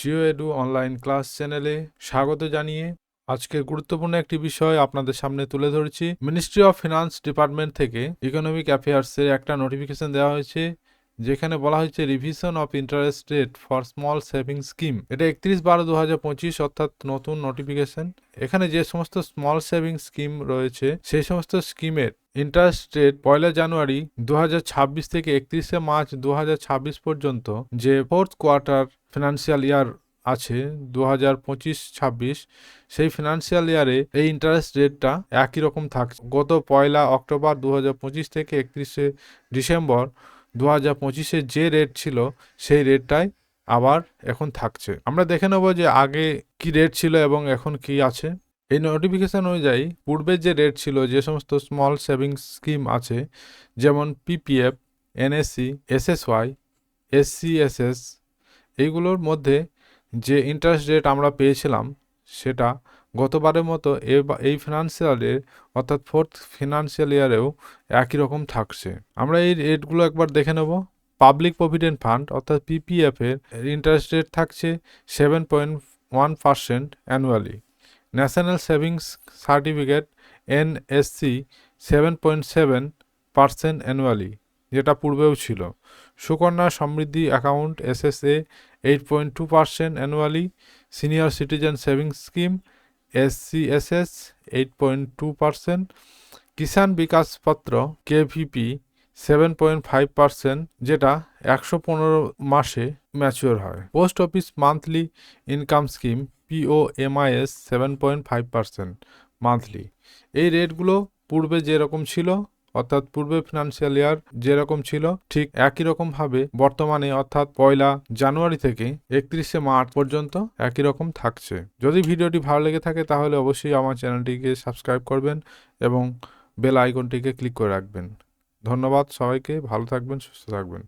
Jio edu online class চ্যানেলে স্বাগত জানিয়ে আজকের গুরুত্বপূর্ণ একটি বিষয় আপনাদের সামনে তুলে ধরেছি। মিনিস্ট্রি অফ ফিনান্স ডিপার্টমেন্ট থেকে ইকোনমিক অ্যাফেয়ার্সের একটা নোটিফিকেশন দেওয়া হয়েছে, যেখানে বলা হয়েছে revision of interest rate for small saving scheme এটা একত্রিশ বারো দু হাজার পঁচিশ অর্থাৎ নতুন নোটিফিকেশন এখানে যে সমস্ত স্মল সেভিং স্কিম রয়েছে, সেই সমস্ত স্কিমের ইন্টারেস্ট রেট পয়লা জানুয়ারি দু হাজার ছাব্বিশ থেকে একত্রিশে মার্চ দু হাজার ছাব্বিশ পর্যন্ত যে ফোর্থ কোয়ার্টার ফিনান্সিয়াল ইয়ার আছে দু হাজার পঁচিশ ছাব্বিশ, সেই ফিনান্সিয়াল ইয়ারে এই ইন্টারেস্ট রেটটা একই রকম থাকছে গত পয়লা অক্টোবর দু হাজার পঁচিশ থেকে একত্রিশে ডিসেম্বর দু হাজার পঁচিশে যে রেট ছিল, সেই রেটটাই আবার এখন থাকছে। আমরা দেখে নেব যে আগে কি রেট ছিল এবং এখন কি আছে। এই নোটিফিকেশন অনুযায়ী পূর্বে যে রেট ছিল, যে সমস্ত স্মল সেভিংস স্কিম আছে, যেমন পিপিএফ এনএসসি এসএসওয়াই এসসিএসএস এইগুলোর মধ্যে যে ইন্টারেস্ট রেট আমরা পেয়েছিলাম, সেটা গতবারের মতো এই ফিনান্সিয়ালের অর্থাৎ ফোর্থ ফিনান্সিয়াল ইয়ারেও একই রকম থাকছে। আমরা এই রেটগুলো একবার দেখে নেব। পাবলিক প্রভিডেন্ট ফান্ড অর্থাৎ পিপিএফ এর ইন্টারেস্ট রেট থাকছে seven point one percent annually national savings certificate NSC seven point seven percent annually যেটা পূর্বেও ছিল। Sukanya Samriddhi account S SSA eight point two percent annually senior citizen savings scheme SCSS eight point two percent Kisan Vikas Patra KVP seven point five percent যেটা একশো পনেরো মাসে mature হয়। Post office monthly income scheme POMIS seven point five percent monthly এই রেটগুলো পূর্বে যেরকম ছিল অর্থাৎ পূর্বে ফিনান্সিয়াল ইয়ার যেরকম ছিল, ঠিক একই রকমভাবে বর্তমানে অর্থাৎ পয়লা জানুয়ারি থেকে একত্রিশে মার্চ পর্যন্ত একই রকম থাকছে। যদি ভিডিওটি ভালো লেগে থাকে তাহলে অবশ্যই আমার চ্যানেলটিকে সাবস্ক্রাইব করবেন এবং বেল আইকনটিকে ক্লিক করে রাখবেন। ধন্যবাদ সবাইকে, ভালো থাকবেন, সুস্থ থাকবেন।